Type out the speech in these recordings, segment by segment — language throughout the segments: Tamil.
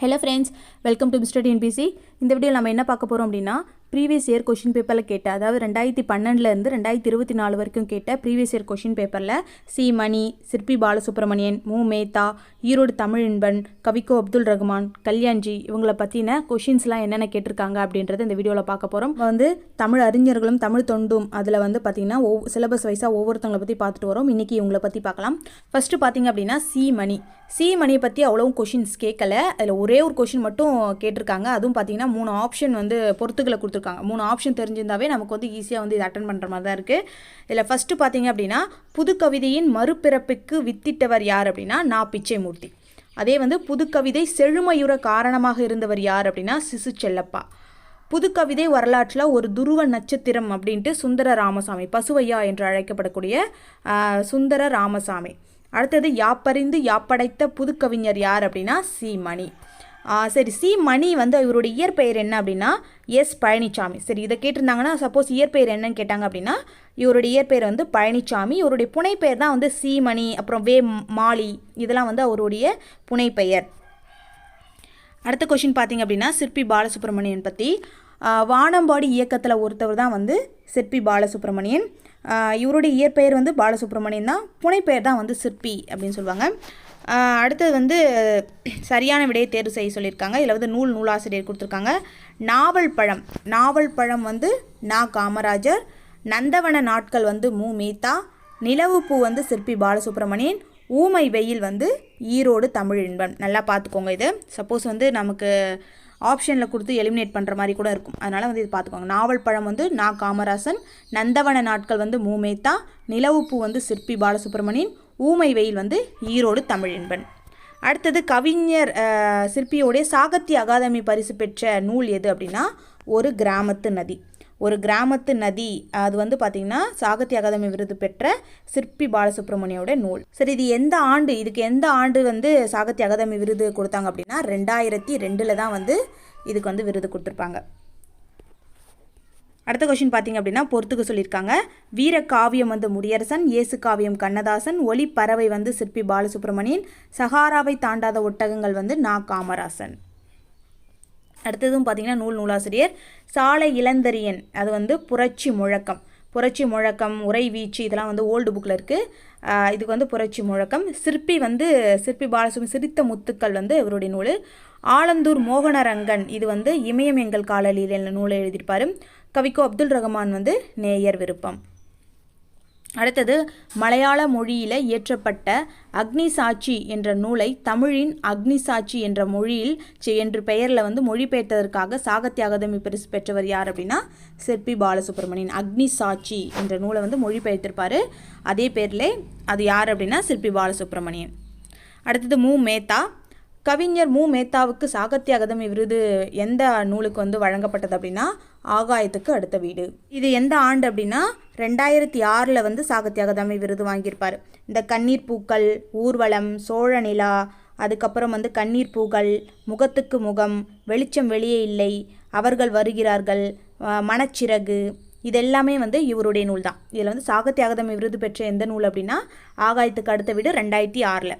Hello friends welcome to mister TNPC இந்த வீடியோ நம்ம என்ன பார்க்க போகிறோம் அப்படின்னா ப்ரீவியஸ் இயர் கொஷின் பேப்பரில் கேட்ட அதாவது ரெண்டாயிரத்தி பன்னெண்டுலேருந்து ரெண்டாயிரத்தி இருபத்தி நாலு வரைக்கும் கேட்ட ப்ரீவியஸ் இயர் கொஷின் பேப்பரில் சி. மணி சிற்பி பாலசுப்ரமணியன் மு. மேத்தா ஈரோடு தமிழின்பன் கவிக்கோ அப்துல் ரஹ்மான் கல்யாண்ஜி இவங்களை பற்றின கொஷின்ஸ்லாம் என்னென்ன கேட்டிருக்காங்க அப்படின்றத இந்த வீடியோவில் பார்க்க போகிறோம் வந்து தமிழ் அறிஞர்களும் தமிழ் தொண்டும் அதில் வந்து பார்த்திங்கன்னா ஒவ் சிலபஸ் வைஸாக ஒவ்வொருத்தவங்களை பற்றி பார்த்துட்டு வரோம். இன்றைக்கி இவங்களை பற்றி பார்க்கலாம். ஃபஸ்ட்டு பார்த்தீங்க அப்படின்னா சி. மணி. சி. மணியை பற்றி அவ்வளோவும் கொஷின்ஸ் கேட்கல அதில் ஒரே ஒரு கொஷின் மட்டும் கேட்டிருக்காங்க. அதுவும் பார்த்தீங்கன்னா மூணு ஆப்ஷன் வந்து பொறுத்துக்களை கொடுத்துருக்காங்க. மூணு ஆப்ஷன் தெரிஞ்சிருந்தாவே நமக்கு வந்து ஈஸியாக வந்து இது அட்டன் பண்ணுற மாதிரி தான் இருக்குது இதில் ஃபஸ்ட்டு பார்த்தீங்க அப்படின்னா புது கவிதையின் மறுபிறப்புக்கு வித்திட்டவர் யார் அப்படின்னா நான் பிச்சைமூர்த்தி. அதே வந்து புதுக்கவிதை செழுமையுற காரணமாக இருந்தவர் யார் அப்படின்னா சிசு செல்லப்பா. புதுக்கவிதை வரலாற்றில் ஒரு துருவ நட்சத்திரம் அப்படின்ட்டு சுந்தர ராமசாமி பசுவையா என்று அழைக்கப்படக்கூடிய சுந்தர ராமசாமி அடுத்தது யாப்பறிந்து யாப்படைத்த புதுக்கவிஞர் யார் அப்படின்னா சி மணி சரி சி மணி வந்து இவருடைய இயற்பெயர் என்ன அப்படின்னா எஸ் பழனிசாமி சரி இதை கேட்டிருந்தாங்கன்னா சப்போஸ் இயற்பெயர் என்னன்னு கேட்டாங்க அப்படின்னா இவருடைய இயற்பெயர் வந்து பழனிசாமி இவருடைய புனைப்பெயர் தான் வந்து சி மணி அப்புறம் வே மாலி இதெல்லாம் வந்து அவருடைய புனைப்பெயர். அடுத்த கொஷின் பார்த்தீங்க அப்படின்னா சிற்பி பாலசுப்ரமணியன் பற்றி வானம்பாடி இயக்கத்தில் ஒருத்தவர் தான் வந்து சிற்பி பாலசுப்ரமணியன். இவருடைய இயற்பெயர் வந்து பாலசுப்ரமணியன் தான் புனைப்பெயர் தான் வந்து சிற்பி அப்படின்னு சொல்லுவாங்க. அடுத்தது வந்து சரியான விடையை தேர்வு செய்ய சொல்லியிருக்காங்க. இதில் வந்து நூல் நூலாசிரியர் கொடுத்துருக்காங்க. நாவல் பழம். நாவல் பழம் வந்து நா. காமராஜர். நந்தவன நாட்கள் வந்து மு. மேத்தா. நிலவுப்பூ வந்து சிற்பி பாலசுப்ரமணியன். ஊமை வெயில் வந்து ஈரோடு தமிழ் இன்பம் நல்லா பார்த்துக்கோங்க இது. சப்போஸ் வந்து நமக்கு ஆப்ஷனில் கொடுத்து எலிமினேட் பண்ணுற மாதிரி கூட இருக்கும். அதனால் வந்து இது பார்த்துக்கோங்க. நாவல் பழம் வந்து நா. காமராசன். நந்தவன நாட்கள் வந்து மூமேத்தா நிலவுப்பூ வந்து சிற்பி பாலசுப்ரமணியன். ஊமை வெயில் வந்து ஈரோடு தமிழ் என்பன். அடுத்தது கவிஞர் சிற்பியோடைய சாகித்ய அகாதமி பரிசு பெற்ற நூல் எது அப்படின்னா ஒரு கிராமத்து நதி. ஒரு கிராமத்து நதி அது வந்து பார்த்திங்கன்னா சாகித்ய அகாதமி விருது பெற்ற சிற்பி பாலசுப்ரமணியோட நூல். சரி இது எந்த ஆண்டு இதுக்கு எந்த ஆண்டு வந்து சாகித்ய அகாதமி விருது கொடுத்தாங்க அப்படின்னா ரெண்டாயிரத்தி ரெண்டில் தான் வந்து இதுக்கு வந்து விருது கொடுத்துருப்பாங்க. அடுத்த கொஷின் பார்த்தீங்க அப்படின்னா பொறுத்துக்க சொல்லியிருக்காங்க. வீர காவியம் வந்து முடியரசன் இயேசு காவியம் கண்ணதாசன் ஒளி பறவை வந்து சிற்பி பாலசுப்ரமணியன் சஹாராவை தாண்டாத ஒட்டகங்கள் வந்து நா காமராசன். அடுத்ததும் பார்த்தீங்கன்னா நூல் நூலாசிரியர் சாலை இளந்தரியன் அது வந்து புரட்சி முழக்கம். புரட்சி முழக்கம் உரை வீச்சு இதெல்லாம் வந்து ஓல்டு புக்கில் இருக்குது இதுக்கு வந்து புரட்சி முழக்கம். சிற்பி வந்து சிற்பி பாலசுமி சிரித்த முத்துக்கள் வந்து இவருடைய நூல். ஆலந்தூர் மோகனரங்கன் இது வந்து இமயம் எங்கள் காலலியில் நூலை எழுதியிருப்பார்? கவிக்கோ அப்துல் ரஹ்மான் வந்து நேயர் விருப்பம். அடுத்தது மலையாள மொழியில் இயற்றப்பட்ட அக்னி சாட்சி என்ற நூலை தமிழின் அக்னி சாட்சி என்ற மொழியில் செ- என்று பெயரில் வந்து மொழிபெயர்த்ததற்காக சாகித்ய அகாதமி பரிசு பெற்றவர் யார் அப்படின்னா சிற்பி பாலசுப்ரமணியன். அக்னி சாட்சி என்ற நூலை வந்து மொழிபெயர்த்திருப்பார். அதே பேரில் அது யார் அப்படின்னா சிற்பி பாலசுப்ரமணியன். அடுத்தது மு. மேத்தா. கவிஞர் மு. மேத்தாவுக்கு சாகித்ய அகாதமி விருது எந்த நூலுக்கு வந்து வழங்கப்பட்டது அப்படின்னா ஆகாயத்துக்கு அடுத்த வீடு. இது எந்த ஆண்டு அப்படின்னா ரெண்டாயிரத்தி ஆறில் வந்து சாகித்ய அகாதமி விருது வாங்கியிருப்பார். இந்த கண்ணீர் பூக்கள் ஊர்வலம் சோழ நிலா அதுக்கப்புறம் வந்து கண்ணீர் பூக்கள் முகத்துக்கு முகம் வெளிச்சம் வெளியே இல்லை அவர்கள் வருகிறார்கள் மனச்சிறகு இதெல்லாமே வந்து இவருடைய நூல் தான் இதில் வந்து சாகித்ய அகாதமி விருது பெற்ற எந்த நூல் அப்படின்னா ஆகாயத்துக்கு அடுத்த வீடு ரெண்டாயிரத்தி ஆறில்.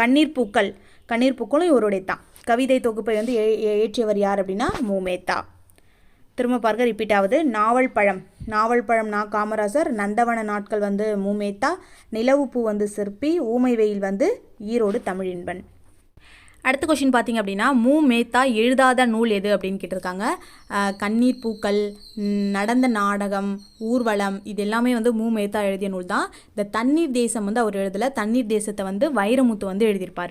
கண்ணீர் பூக்கள் கண்ணீர் பூக்களும் இவருடைய தான். கவிதை தொகுப்பை வந்து ஏ- யார் அப்படின்னா மூமேத்தா. திரும்ப பாருங்க ரிப்பீட் ஆகுது. நாவல் பழம். நாவல் பழம் நா. காமராசர். நந்தவன நாட்கள் வந்து மூமேத்தா. நிலவுப்பூ வந்து சிற்பி. ஊமை வெயில் வந்து ஈரோடு தமிழின்பன். அடுத்த கொஷின் பார்த்தீங்க அப்படின்னா மூ மேத்தா எழுதாத நூல் எது அப்படின்னு கேட்டிருக்காங்க. கண்ணீர் பூக்கள் நடந்த நாடகம் ஊர்வலம் இது எல்லாமே வந்து மூ மேத்தா எழுதிய நூல் தான். இந்த தண்ணீர் தேசம் வந்து அவர் எழுதலை. தண்ணீர் தேசத்தை வந்து வைரமுத்து வந்து எழுதியிருப்பார்.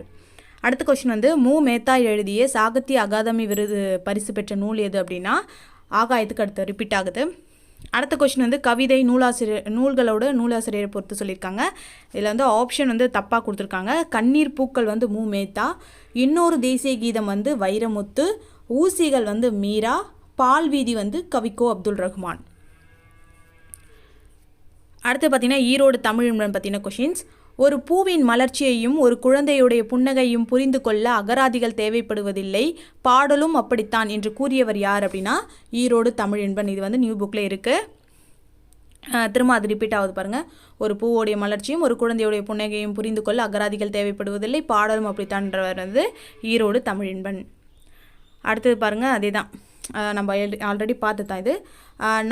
அடுத்த கொஷின் வந்து மு. மேத்தா எழுதிய சாகித்ய அகாதமி விருது பரிசு பெற்ற நூல் எது அப்படின்னா ஆகாயத்துக்கு அடுத்து ரிப்பீட் ஆகுது. அடுத்த கொஷின் வந்து கவிதை நூலாசிரியர் நூல்களோட நூலாசிரியரை பொறுத்து சொல்லியிருக்காங்க. இதில் வந்து ஆப்ஷன் வந்து தப்பாக கொடுத்துருக்காங்க. கண்ணீர் பூக்கள் வந்து மு. மேத்தா. இன்னொரு தேசிய கீதம் வந்து வைரமுத்து. ஊசிகள் வந்து மீரா. பால் வீதி வந்து கவிக்கோ அப்துல் ரஹ்மான். அடுத்து பார்த்தீங்கன்னா ஈரோடு தமிழ் பற்றின கொஷின்ஸ் ஒரு பூவின் மலர்ச்சியையும் ஒரு குழந்தையுடைய புன்னகையும் புரிந்து கொள்ள அகராதிகள் தேவைப்படுவதில்லை. பாடலும் அப்படித்தான் என்று கூறியவர் யார் அப்படின்னா ஈரோடு தமிழ் என்பன் இது வந்து நியூ புக்கில் இருக்குது திரும்ப அது ரிப்பீட் ஆகுது பாருங்கள் ஒரு பூவோடைய மலர்ச்சியும் ஒரு குழந்தையுடைய புன்னகையும் புரிந்து கொள்ள அகராதிகள் தேவைப்படுவதில்லை. பாடலும் அப்படித்தான்றவர் வந்து ஈரோடு தமிழின்பன். அடுத்தது பாருங்கள் அதே தான் நம்ம ஆல்ரெடி பார்த்து தான் இது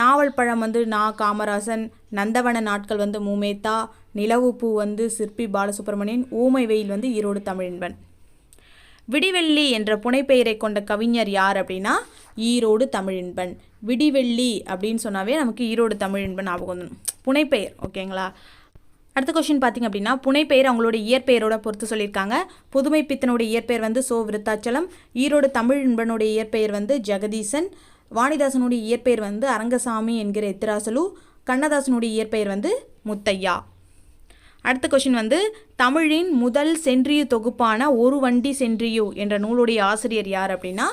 நாவல் பழம் வந்து நா. காமராசன் நந்தவன நாட்கள் வந்து மூமேத்தா நிலவு பூ வந்து சிற்பி பாலசுப்ரமணியன் ஊமை வெயில் வந்து ஈரோடு தமிழின்பன். விடிவெள்ளி என்ற புனைப்பெயரை கொண்ட கவிஞர் யார் அப்படின்னா ஈரோடு தமிழின்பன். விடிவெள்ளி அப்படின்னு சொன்னாவே நமக்கு ஈரோடு தமிழின்பன் ஞாபகம் வந்துடும் புனைப்பெயர் ஓகேங்களா? அடுத்த கொஷின் பார்த்தீங்க அப்படின்னா புனைப்பெயர் அவங்களோட இயற்பெயரோட பொறுத்து சொல்லியிருக்காங்க. புதுமை பித்தனோட இயற்பெயர் வந்து சோ விருத்தாச்சலம் ஈரோடு தமிழின்பனுடைய இயற்பெயர் வந்து ஜெகதீசன் வாணிதாசனுடைய இயற்பெயர் வந்து அரங்கசாமி என்கிற எத்திராசலு கண்ணதாசனுடைய இயற்பெயர் வந்து முத்தையா. அடுத்த கொஷின் வந்து தமிழின் முதல் சென்றியு தொகுப்பான ஒரு வண்டி சென்றியு என்ற நூலுடைய ஆசிரியர் யார் அப்படின்னா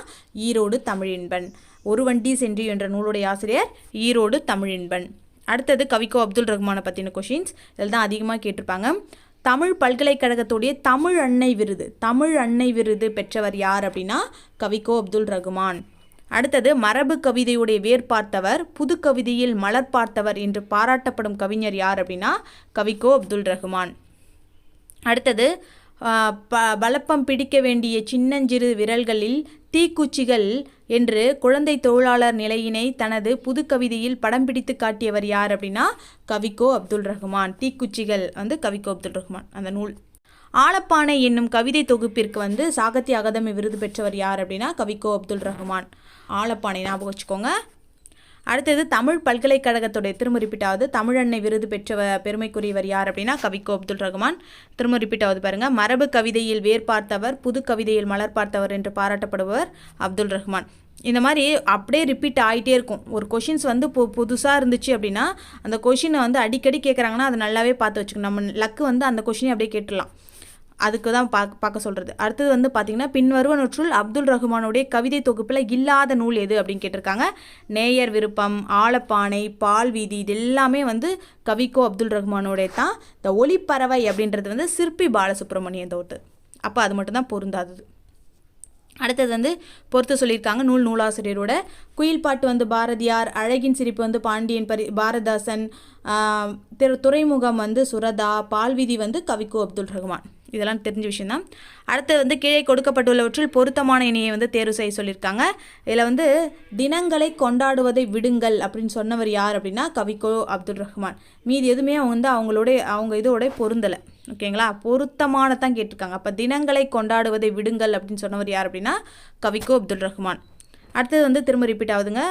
ஈரோடு தமிழின்பன். ஒரு வண்டி சென்றியு என்ற நூலுடைய ஆசிரியர் ஈரோடு தமிழின்பன். அடுத்தது கவிக்கோ அப்துல் ரஹ்மானை பற்றின கொஷின்ஸ் இதில் தான் அதிகமாக கேட்டிருப்பாங்க. தமிழ் பல்கலைக்கழகத்துடைய தமிழ் அன்னை விருது. தமிழ் அன்னை விருது பெற்றவர் யார் அப்படின்னா கவிக்கோ அப்துல் ரகுமான். அடுத்தது மரபு கவிதையுடைய வேர் பார்த்தவர் புது கவிதையில் மலர் பார்த்தவர் என்று பாராட்டப்படும் கவிஞர் யார் அப்படின்னா கவிக்கோ அப்துல் ரஹ்மான். அடுத்தது ப பலப்பம் பிடிக்க வேண்டிய சின்னஞ்சிறு விரல்களில் தீக்குச்சிகள் என்று குழந்தை தொழிலாளர் நிலையினை தனது புது கவிதையில் படம் பிடித்து காட்டியவர் யார் அப்படின்னா கவிக்கோ அப்துல் ரஹ்மான். தீக்குச்சிகள் வந்து கவிக்கோ அப்துல் ரஹ்மான். அந்த நூல். ஆலப்பானை என்னும் கவிதை தொகுப்பிற்கு வந்து சாகித்ய அகாதமி விருது பெற்றவர் யார் அப்படின்னா கவிக்கோ அப்துல் ரஹ்மான். ஆலப்பானை ஞாபகம் வச்சுக்கோங்க. அடுத்தது தமிழ் பல்கலைக்கழகத்துடைய திரும்ப ரிப்பீட்டாவது தமிழ் தமிழன்னை விருது பெற்ற பெருமைக்குரியவர் யார் அப்படின்னா கவிக்கோ அப்துல் ரஹ்மான். திரும்ப ரிப்பீட் ஆகுது மரபு கவிதையில் வேர் பார்த்தவர் புது கவிதையில் மலர் பார்த்தவர் என்று பாராட்டப்படுபவர் அப்துல் ரஹ்மான். இந்த மாதிரி அப்படியே ரிப்பீட் ஆகிட்டே இருக்கும். ஒரு கொஷின்ஸ் வந்து பு புதுசாக இருந்துச்சு அப்படின்னா அந்த கொஷினை வந்து அடிக்கடி கேட்குறாங்கன்னா அதை நல்லாவே பார்த்து வச்சுக்கணும். நம்ம லக்கு வந்து அந்த கொஷினை அப்படியே கேட்டுடலாம். அதுக்கு தான் பார்க்க பார்க்க சொல்கிறது அடுத்தது வந்து பார்த்திங்கன்னா பின்வருவனற்றுள் அப்துல் ரஹ்மானுடைய கவிதை தொகுப்பில் இல்லாத நூல் எது அப்படின்னு கேட்டிருக்காங்க. நேயர் விருப்பம் ஆலப்பானை பால் வீதி இது எல்லாமே வந்து கவிக்கோ அப்துல் ரஹ்மானுடைய தான் இந்த ஒளிப்பறவை அப்படின்றது வந்து சிற்பி பாலசுப்ரமணியன் தோட்டு அப்போ அது மட்டும்தான் பொருந்தாதது. அடுத்தது வந்து பொறுத்து சொல்லியிருக்காங்க நூல் நூலாசிரியரோட குயில் பாட்டு வந்து பாரதியார் அழகின் சிரிப்பு வந்து பாண்டியன் பரி பாரதாசன் திரு துறைமுகம் வந்து சுரதா பால்விதி வந்து கவிக்கோ அப்துல் ரஹ்மான். இதெல்லாம் தெரிஞ்ச விஷயம்தான். அடுத்து வந்து கீழே கொடுக்கப்பட்டுள்ளவற்றில் பொருத்தமான இணையை வந்து தேர்வு செய்ய சொல்லியிருக்காங்க. இதில் வந்து தினங்களை கொண்டாடுவதை விடுங்கள் அப்படின்னு சொன்னவர் யார் அப்படின்னா கவிக்கோ அப்துல் ரஹ்மான். மீதி எதுவுமே அவங்க வந்து அவங்களோட அவங்க இதோட பொருந்தலை. ஓகேங்களா? பொருத்தமானதான் கேட்டிருக்காங்க. அப்போ தினங்களை கொண்டாடுவதை விடுங்கள் அப்படின்னு சொன்னவர் யார் அப்படின்னா கவிக்கோ அப்துல் ரஹ்மான். அடுத்தது வந்து திரும்ப ரிப்பீட் ஆகுதுங்க.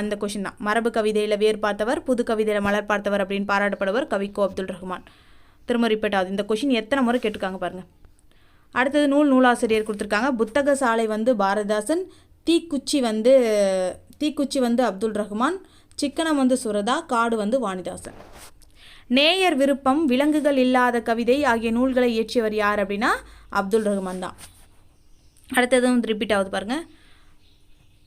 அந்த கொஷின் தான். மரபு கவிதையில் வேர் பார்த்தவர் புது கவிதையில் மலர் பார்த்தவர் அப்படின்னு பாராட்டப்படுவர் கவிக்கோ அப்துல் ரஹ்மான். திரும்ப ரிப்பீட் ஆகுது இந்த கொஷின் எத்தனை முறை கேட்டிருக்காங்க பாருங்கள் அடுத்தது நூல் நூலாசிரியர் கொடுத்துருக்காங்க. புத்தக சாலை வந்து பாரதாசன் தீக்குச்சி வந்து தீக்குச்சி வந்து அப்துல் ரஹ்மான் சிக்கனம் வந்து சுரதா காடு வந்து வாணிதாசன். நேயர் விருப்பம் விலங்குகள் இல்லாத கவிதை ஆகிய நூல்களை இயற்றியவர் யார் அப்படின்னா அப்துல் ரஹ்மான் தான். அடுத்தது வந்து ரிப்பீட் ஆகுது பாருங்கள்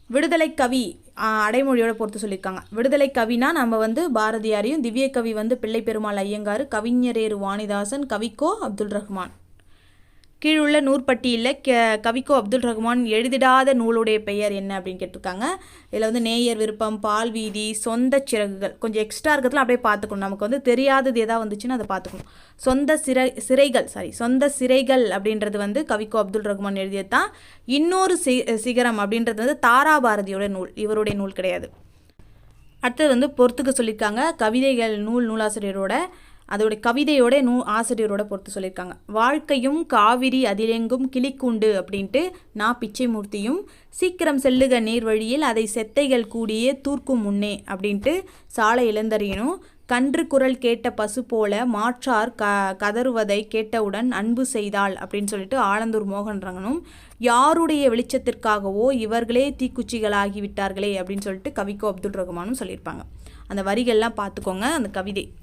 விடுதலை கவி அடைமொழியோட பொறுத்து சொல்லியிருக்காங்க. விடுதலை கவினா நம்ம வந்து பாரதியாரையும் திவ்ய கவி வந்து பிள்ளை பெருமாள் ஐயங்கார் கவிஞரேறு வாணிதாசன் கவிக்கோ அப்துல் ரஹ்மான். கீழுள்ள நூற்பட்டியில் க கவிக்கோ அப்துல் ரஹ்மான் எழுதிடாத நூலுடைய பெயர் என்ன அப்படின்னு கேட்டிருக்காங்க. இதில் வந்து நேயர் விருப்பம் பால் வீதி சொந்த சிறகுகள். கொஞ்சம் எக்ஸ்ட்ரா இருக்கிறதுலாம் அப்படியே பார்த்துக்கணும். நமக்கு வந்து தெரியாதது எதாவது வந்துச்சுன்னா அதை பார்த்துக்கணும். சொந்த சிறை சிறைகள் சாரி சொந்த சிறைகள் அப்படின்றது வந்து கவிக்கோ அப்துல் ரஹ்மான் எழுதியது தான் இன்னொரு சி சிகரம் அப்படின்றது வந்து தாராபாரதியோட நூல். இவருடைய நூல் கிடையாது. அடுத்தது வந்து பொறுத்துக்க சொல்லியிருக்காங்க. கவிதைகள் நூல் நூலாசிரியரோட அதோட கவிதையோட நூ ஆசிரியரோட பொறுத்து சொல்லியிருக்காங்க. வாழ்க்கையும் காவிரி அதிலெங்கும் கிளிக்குண்டு அப்படின்ட்டு நான் பிச்சைமூர்த்தியும் சீக்கிரம் செல்லுக நீர் வழியில் அதை செத்தைகள் கூடியே தூர்க்கும் முன்னே அப்படின்ட்டு சாலை இளந்தறியனும் கன்று குரல் கேட்ட பசு போல மாற்றார் க கதறுவதை கேட்டவுடன் அன்பு செய்தாள் அப்படின்னு சொல்லிட்டு ஆலந்தூர் மோகன் ரங்கனும் யாருடைய வெளிச்சத்திற்காகவோ இவர்களே தீக்குச்சிகளாகி விட்டார்களே அப்படின்னு சொல்லிட்டு கவிக்கோ அப்துல் ரஹ்மானும் சொல்லியிருப்பாங்க. அந்த வரிகள்லாம் பார்த்துக்கோங்க அந்த கவிதை.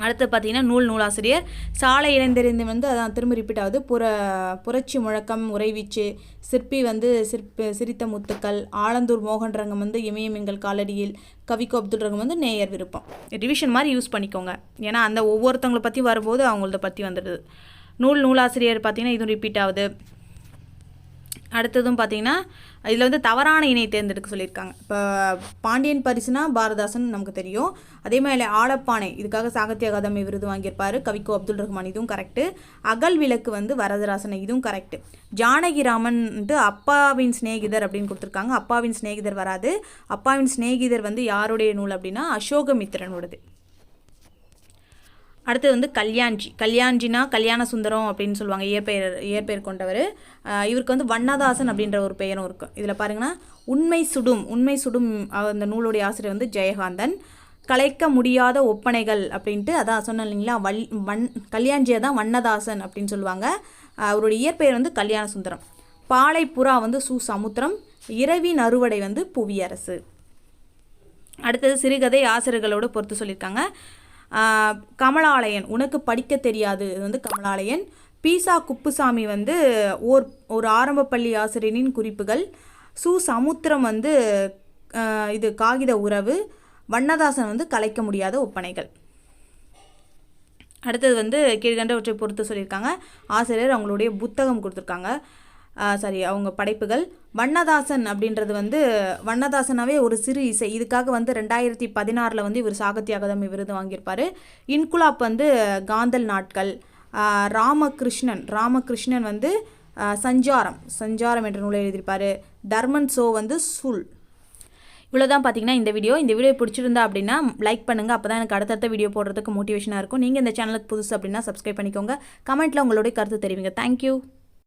அடுத்து பார்த்தீங்கன்னா நூல் நூலாசிரியர். சாலை இணைந்தறிந்து வந்து அதான் திரும்ப ரிப்பீட் ஆகுது. புற புரட்சி முழக்கம் உறைவீச்சு சிற்பி வந்து சிற்ப சிரித்த முத்துக்கள் ஆலந்தூர் மோகன் ரங்கம் வந்து இமயம் எங்கள் காலடியில் கவிக்கு அப்துல் ரங்கம் வந்து நேயர் விருப்பம். ரிவிஷன் மாதிரி யூஸ் பண்ணிக்கோங்க. ஏன்னா அந்த ஒவ்வொருத்தவங்களை பற்றி வரும்போது அவங்களத பற்றி வந்துடுது. நூல் நூலாசிரியர் பார்த்தீங்கன்னா இதுவும் ரிப்பீட் ஆகுது. அடுத்ததும் பார்த்தீங்கன்னா இதில் வந்து தவறான இணை தேர்ந்தெடுக்க சொல்லியிருக்காங்க. இப்போ பாண்டியன் பரிசுனா பாரதாசன் நமக்கு தெரியும். அதே மாதிரி ஆலப்பானை இதுக்காக சாகித்ய அகாதமி விருது வாங்கியிருப்பார். கவிக்கோ அப்துல் ரஹ்மான் இதுவும் கரெக்டு அகல் விளக்கு வந்து வரதராசன் இதுவும் கரெக்டு ஜானகிராமன்ட்டு அப்பாவின் சிநேகிதர் அப்படின்னு கொடுத்துருக்காங்க. அப்பாவின் சிநேகிதர் வராது. அப்பாவின் சிநேகிதர் வந்து யாருடைய நூல் அப்படின்னா அசோகமித்திரனோடது. அடுத்தது வந்து கல்யாண்ஜி. கல்யாண்ஜினா கல்யாண சுந்தரம் அப்படின்னு சொல்லுவாங்க. இயற்பெயர் இயற்பெயர் கொண்டவர். இவருக்கு வந்து வண்ணதாசன் அப்படின்ற ஒரு பெயரும் இருக்கும் இதில் பாருங்கன்னா உண்மை சுடும் உண்மை சுடும் அந்த நூலுடைய ஆசிரியர் வந்து ஜெயகாந்தன். கலைக்க முடியாத ஒப்பனைகள் அப்படின்ட்டு அதான் சொன்னேன் இல்லைங்களா வல் வன் கல்யாண்ஜியை தான் வண்ணதாசன் அப்படின்னு சொல்லுவாங்க. அவருடைய இயற்பெயர் வந்து கல்யாண சுந்தரம். பாலைப்புறா வந்து சு. சமுத்திரம். இரவின் அறுவடை வந்து புவியரசு. அடுத்தது சிறுகதை ஆசிரியர்களோடு பொறுத்து சொல்லியிருக்காங்க. கமலாலயன் உனக்கு படிக்க தெரியாது. இது வந்து கமலாலயன். பீசா குப்புசாமி வந்து ஓர் ஒரு ஆரம்ப பள்ளி ஆசிரியரின் குறிப்புகள். சு. சமுத்திரம் வந்து இது காகித உறவு. வண்ணதாசன் வந்து கலைக்க முடியாத ஒப்பனைகள். அடுத்தது வந்து கீழ்கண்டவற்றை பொறுத்து சொல்லியிருக்காங்க. ஆசிரியர் அவங்களுடைய புத்தகம் கொடுத்துருக்காங்க. சாரி அவங்க படைப்புகள். வண்ணதாசன் அப்படின்றது வந்து வண்ணதாசனாவே ஒரு சிறு இசை. இதுக்காக வந்து ரெண்டாயிரத்தி பதினாறில் வந்து இவர் சாகித்ய அகாதமி விருது வாங்கியிருப்பார். இன்குலாப் வந்து காந்தல் நாட்கள். ராமகிருஷ்ணன் ராமகிருஷ்ணன் வந்து சஞ்சாரம் சஞ்சாரம் என்ற நூலை எழுதியிருப்பார். தர்மன் சோ வந்து சுல். இவ்வளோதான் பார்த்தீங்கன்னா இந்த வீடியோ. இந்த வீடியோ பிடிச்சிருந்தா அப்படின்னா லைக் பண்ணுங்கள் அப்போ தான் எனக்கு அடுத்தடுத்த வீடியோ போடுறதுக்கு மோட்டிவேஷனாக இருக்கும். நீங்கள் இந்த சேனலுக்கு புதுசு அப்படின்னா சப்ஸ்கிரைப் பண்ணிக்கோங்க. கமெண்ட்டில் உங்களுடைய கருத்து தெரிவிங்க. தேங்க்யூ